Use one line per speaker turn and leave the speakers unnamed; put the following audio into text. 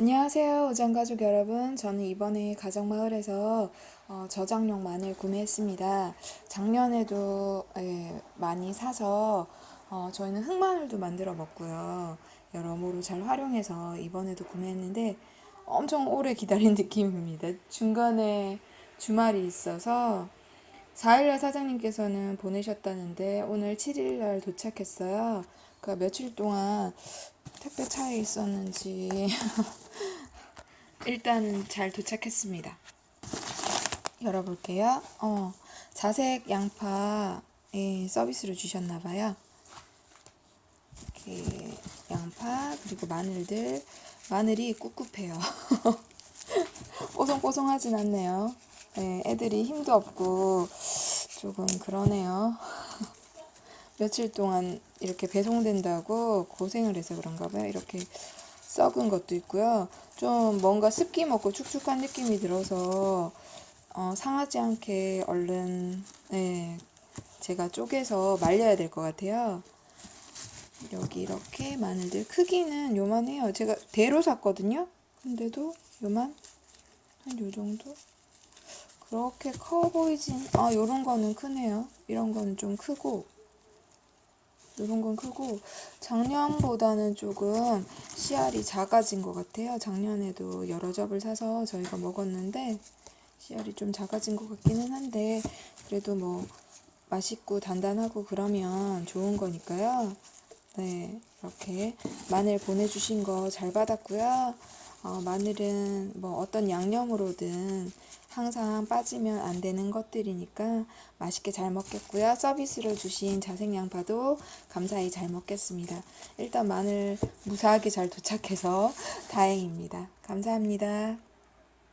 안녕하세요, 우정가족 여러분. 저는 이번에 가정마을에서 어, 저장용 마늘 구매했습니다. 작년에도 예, 많이 사서 어, 저희는 흑마늘도 만들어 먹고요. 여러모로 잘 활용해서 이번에도 구매했는데 엄청 오래 기다린 느낌입니다. 중간에 주말이 있어서 4일날 사장님께서는 보내셨다는데 오늘 7일날 도착했어요. 그 며칠 동안 택배 차에 있었는지 일단은 잘 도착했습니다. 열어볼게요. 어, 자색 양파 예, 서비스로 주셨나봐요. 이렇게 양파 그리고 마늘들 마늘이 꿉꿉해요. 뽀송뽀송하진 않네요. 예, 애들이 힘도 없고 조금 그러네요. 며칠 동안 이렇게 배송된다고 고생을 해서 그런가 봐요. 이렇게 썩은 것도 있고요. 좀 뭔가 습기 먹고 축축한 느낌이 들어서 어, 상하지 않게 얼른 네, 제가 쪼개서 말려야 될 것 같아요. 여기 이렇게 마늘들 크기는 요만해요. 제가 대로 샀거든요. 근데도 요만 한 요 정도 그렇게 커 보이진 아 요런 거는 크네요. 이런 거는 좀 크고 이런 건 크고 작년보다는 조금 씨알이 작아진 것 같아요. 작년에도 여러 접을 사서 저희가 먹었는데 씨알이 좀 작아진 것 같기는 한데 그래도 뭐 맛있고 단단하고 그러면 좋은 거니까요. 네, 이렇게 마늘 보내주신 거 잘 받았고요. 어, 마늘은 뭐 어떤 양념으로든 항상 빠지면 안 되는 것들이니까 맛있게 잘 먹겠고요. 서비스로 주신 자색 양파도 감사히 잘 먹겠습니다. 일단 마늘 무사하게 잘 도착해서 다행입니다. 감사합니다.